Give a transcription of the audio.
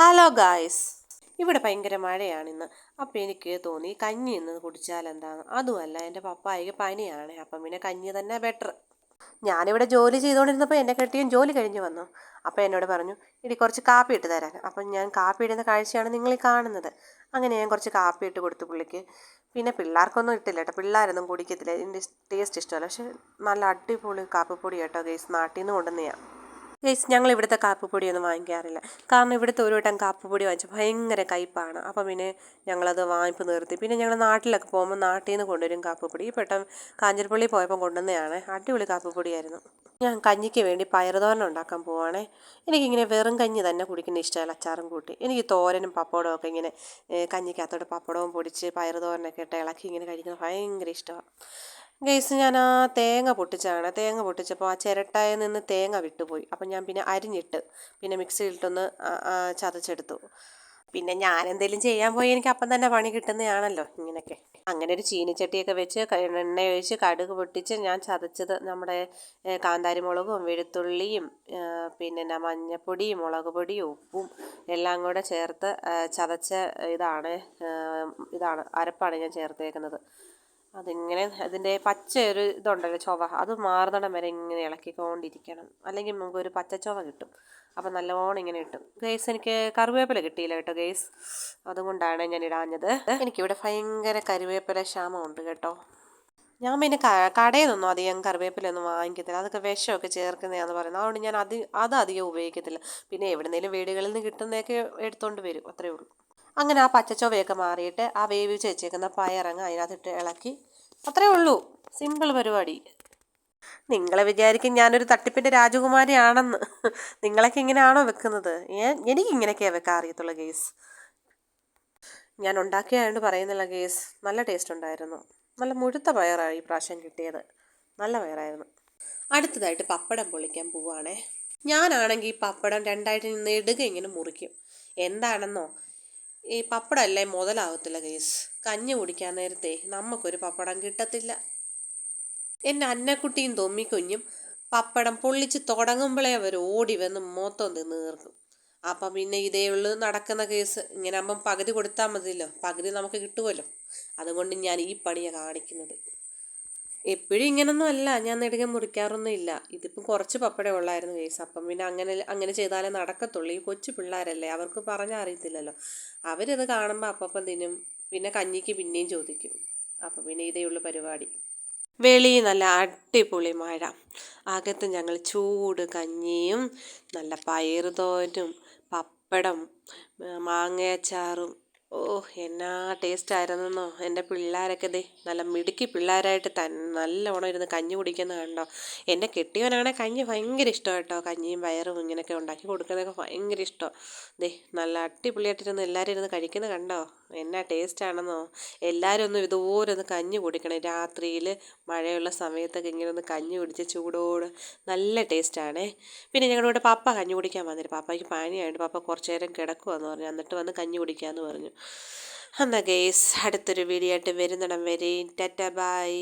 Hello guys ഇവിടെ ഭയങ്കര മഴയാണ് ഇന്ന് അപ്പോൾ എനിക്ക് തോന്നി കഞ്ഞി ഇന്ന് കുടിച്ചാൽ എന്താണ് അതുമല്ല എന്റെ പപ്പായിക്ക് പനിയാണ്. അപ്പം പിന്നെ കഞ്ഞി തന്നെ ബെറ്റർ ഞാനിവിടെ ജോലി ചെയ്തുകൊണ്ടിരുന്നപ്പോൾ എന്നെ കെട്ടിയും ജോലി കഴിഞ്ഞ് വന്നു. അപ്പോൾ എന്നോട് പറഞ്ഞു ഇടി കുറച്ച് കാപ്പി ഇട്ട് തരാൻ. അപ്പം ഞാൻ കാപ്പി ഇടുന്ന കാഴ്ചയാണ് നിങ്ങൾ കാണുന്നത്. അങ്ങനെ ഞാൻ കുറച്ച് കാപ്പി ഇട്ട് കൊടുത്തു പുള്ളിക്ക്. പിന്നെ പിള്ളേർക്കൊന്നും ഇട്ടില്ല കേട്ടോ. പിള്ളേരൊന്നും കുടിക്കത്തില്ല. ഇതിന്റെ ടേസ്റ്റ് ഇഷ്ടമല്ല. പക്ഷെ നല്ല അടിപൊളി കാപ്പിപ്പൊടി കേട്ടോ ഗേസ്. നാട്ടിൽ നിന്ന് കൊണ്ടുവന്നെയാണ് ഗൈസ് ഞങ്ങൾ ഇവിടുത്തെ കാപ്പിപ്പൊടിയൊന്നും വാങ്ങിക്കാറില്ല. കാരണം ഇവിടുത്തെ ഒരു വട്ടം കാപ്പിപ്പൊടി വാങ്ങിച്ചു ഭയങ്കര കയ്പാണ്. അപ്പം പിന്നെ ഞങ്ങളത് വാങ്ങിപ്പ് നിർത്തി. പിന്നെ ഞങ്ങൾ നാട്ടിലൊക്കെ പോകുമ്പോൾ നാട്ടിൽ നിന്ന് കൊണ്ടുവരും കാപ്പിപ്പൊടി. ഈ പെട്ടെന്ന് കാഞ്ഞിരപ്പള്ളി പോയപ്പോൾ കൊണ്ടുവന്നതാണ്. അടിപൊളി കാപ്പിപ്പൊടിയായിരുന്നു. ഞാൻ കഞ്ഞിക്ക് വേണ്ടി പയറുതോരൻ ഉണ്ടാക്കാൻ പോവാണേ. എനിക്കിങ്ങനെ വെറും കഞ്ഞി തന്നെ കുടിക്കുന്ന ഇഷ്ടമല്ല അച്ചാറും കൂട്ടി. എനിക്ക് തോരനും പപ്പടവും ഒക്കെ ഇങ്ങനെ കഞ്ഞിക്കകത്തോട്ട് പപ്പടവും പൊടിച്ച് പയറുതോരനൊക്കെ ഇട്ട് ഇളക്കി ഇങ്ങനെ കഴിക്കുന്നത് ഭയങ്കര ഇഷ്ടമാണ് ഗൈസ് ഞാൻ ആ തേങ്ങ പൊട്ടിച്ചാണ് തേങ്ങ പൊട്ടിച്ചപ്പോൾ ആ ചിരട്ടായിൽ നിന്ന് തേങ്ങ വിട്ടുപോയി. അപ്പം ഞാൻ പിന്നെ അരിഞ്ഞിട്ട് പിന്നെ മിക്സിയിലിട്ടൊന്ന് ചതച്ചെടുത്തു. പിന്നെ ഞാൻ എന്തെങ്കിലും ചെയ്യാൻ പോയി എനിക്ക് അപ്പം തന്നെ പണി കിട്ടുന്നതാണല്ലോ ഇങ്ങനെയൊക്കെ. അങ്ങനെ ഒരു ചീനിച്ചട്ടിയൊക്കെ വെച്ച് എണ്ണ ഒഴിച്ച് കടുക് പൊട്ടിച്ച് ഞാൻ ചതച്ചത് നമ്മുടെ കാന്താരി മുളകും വെളുത്തുള്ളിയും പിന്നെ മഞ്ഞപ്പൊടിയും മുളക് പൊടിയും ഉപ്പും എല്ലാം കൂടെ ചേർത്ത് ചതച്ച ഇതാണ് ഇതാണ് അരപ്പാണ് ഞാൻ ചേർത്തേക്കുന്നത്. അതിങ്ങനെ അതിന്റെ പച്ച ഒരു ഇതുണ്ടല്ലോ ചൊവ അത് മാറുന്നിടം വരെ ഇങ്ങനെ ഇളക്കിക്കൊണ്ടിരിക്കണം. അല്ലെങ്കിൽ നമുക്ക് ഒരു പച്ച ചൊവ കിട്ടും. അപ്പം നല്ലോണം ഇങ്ങനെ കിട്ടും. ഗേസ് എനിക്ക് കറിവേപ്പില കിട്ടിയില്ല കേട്ടോ ഗേസ്. അതുകൊണ്ടാണ് ഞാൻ ഇടാഞ്ഞത്. എനിക്കിവിടെ ഭയങ്കര കറിവേപ്പില ക്ഷാമമുണ്ട് കേട്ടോ. ഞാൻ പിന്നെ കടയിൽ നിന്നൊന്നും അധികം കറിവേപ്പിലൊന്നും വാങ്ങിക്കത്തില്ല. അതൊക്കെ വിഷമൊക്കെ ചേർക്കുന്നതാണെന്ന് പറയുന്നത്. അതുകൊണ്ട് ഞാൻ അത് അത് അധികം ഉപയോഗിക്കത്തില്ല. പിന്നെ എവിടെന്നേലും വീടുകളിൽ നിന്ന് കിട്ടുന്നതൊക്കെ എടുത്തുകൊണ്ട് വരും. അത്രയേ ഉള്ളൂ. അങ്ങനെ ആ പച്ചച്ചൊവയൊക്കെ മാറിയിട്ട് ആ വേവിച്ച് വെച്ചേക്കുന്ന പയറങ്ങ് അതിനകത്തിട്ട് ഇളക്കി. അത്രേ ഉള്ളൂ. സിമ്പിൾ പരിപാടി. നിങ്ങളെ വിചാരിക്കും ഞാനൊരു തട്ടിപ്പിന്റെ രാജകുമാരിയാണെന്ന്. നിങ്ങളൊക്കെ ഇങ്ങനെയാണോ വെക്കുന്നത്? ഞാൻ എനിക്കിങ്ങനെയൊക്കെയാണ് വെക്കാൻ അറിയത്തുള്ള കേസ് ഞാൻ ഉണ്ടാക്കിയായതുകൊണ്ട് പറയുന്നില്ല കേസ് നല്ല ടേസ്റ്റ് ഉണ്ടായിരുന്നു. നല്ല മുഴുത്ത പയറാണ് ഈ പ്രാവശ്യം കിട്ടിയത്. നല്ല പയറായിരുന്നു. അടുത്തതായിട്ട് പപ്പടം പൊളിക്കാൻ പോവുകയാണേ ഞാനാണെങ്കിൽ ഈ പപ്പടം രണ്ടായിട്ട് നിന്ന് ഇടുക ഇങ്ങനെ മുറിക്കും. എന്താണെന്നോ? ഈ പപ്പടമല്ലേ മുതലാവത്തില്ല കേസ് കഞ്ഞി കുടിക്കാൻ നേരത്തെ നമുക്കൊരു പപ്പടം കിട്ടത്തില്ല. എന്റെ അന്നക്കുട്ടിയും തൊമ്മിക്കുഞ്ഞും പപ്പടം പൊള്ളിച്ച് തുടങ്ങുമ്പോഴേ അവർ ഓടി വന്ന് മൊത്തം തിന്ന് തീർക്കും. അപ്പം പിന്നെ ഇതേ ഉള്ളൂ നടക്കുന്ന കേസ് ഇങ്ങനെ ആകുമ്പം പകുതി കൊടുത്താൽ മതിയല്ലോ. പകുതി നമുക്ക് കിട്ടുമല്ലോ അതുകൊണ്ട് ഞാൻ ഈ പണിയാണ് കാണിക്കുന്നത്. എപ്പോഴും ഇങ്ങനൊന്നും അല്ല. ഞാൻ നെടുകെ മുറിക്കാറൊന്നും ഇല്ല. ഇതിപ്പം കുറച്ച് പപ്പടേ ഉള്ളായിരുന്നു കേസ് അപ്പം പിന്നെ അങ്ങനെ അങ്ങനെ ചെയ്താലേ നടക്കത്തുള്ളൂ. ഈ കൊച്ചു പിള്ളേരല്ലേ അവർക്ക് പറഞ്ഞാൽ അറിയത്തില്ലല്ലോ. അവരിത് കാണുമ്പോൾ അപ്പം തിന്നും. പിന്നെ കഞ്ഞിക്ക് പിന്നെയും ചോദിക്കും. അപ്പം പിന്നെ ഇതേ ഉള്ളു പരിപാടി. വെളി നല്ല അടിപൊളി മഴ. അകത്ത് ഞങ്ങൾ ചൂട് കഞ്ഞിയും നല്ല പയറുതോനും പപ്പടം മാങ്ങയച്ചാറും ഓ എന്നാ ടേസ്റ്റ് ആയിരുന്നെന്നോ? എന്റെ പിള്ളേരൊക്കെ ദേ നല്ല മിടുക്കി പിള്ളേരായിട്ട് തൻ നല്ലോണം ഇരുന്ന് കഞ്ഞി കുടിക്കുന്നത് കണ്ടോ? എന്നെ കെട്ടിയവനാണെ കഞ്ഞി ഭയങ്കര ഇഷ്ടം കേട്ടോ. കഞ്ഞിയും വയറും ഇങ്ങനെയൊക്കെ ഉണ്ടാക്കി കൊടുക്കുന്നതൊക്കെ ഭയങ്കര ഇഷ്ടം. ദേ നല്ല അടിപൊളിയായിട്ടിരുന്ന് എല്ലാവരും ഇരുന്ന് കഴിക്കുന്നത് കണ്ടോ? എന്നാ ടേസ്റ്റാണെന്നോ എല്ലാവരും ഒന്നും ഇതുപോലെ ഒന്ന് കഞ്ഞി കുടിക്കണം. രാത്രിയിൽ മഴയുള്ള സമയത്തൊക്കെ ഇങ്ങനെ ഒന്ന് കഞ്ഞി കുടിച്ച് ചൂടോട് നല്ല ടേസ്റ്റാണേ പിന്നെ ഞങ്ങളുടെ ഇവിടെ പപ്പ കഞ്ഞി കുടിക്കാൻ വന്നിട്ട് പപ്പയ്ക്ക് പനിയായിട്ട് പപ്പ കുറച്ച് നേരം കിടക്കുമെന്ന് പറഞ്ഞു. എന്നിട്ട് വന്ന് കഞ്ഞി കുടിക്കാമെന്ന് പറഞ്ഞു. എന്നാൽ ഗേസ് അടുത്തൊരു വീഡിയോ ആയിട്ട് വരുന്നിടം വരെയും ടാറ്റ ബൈ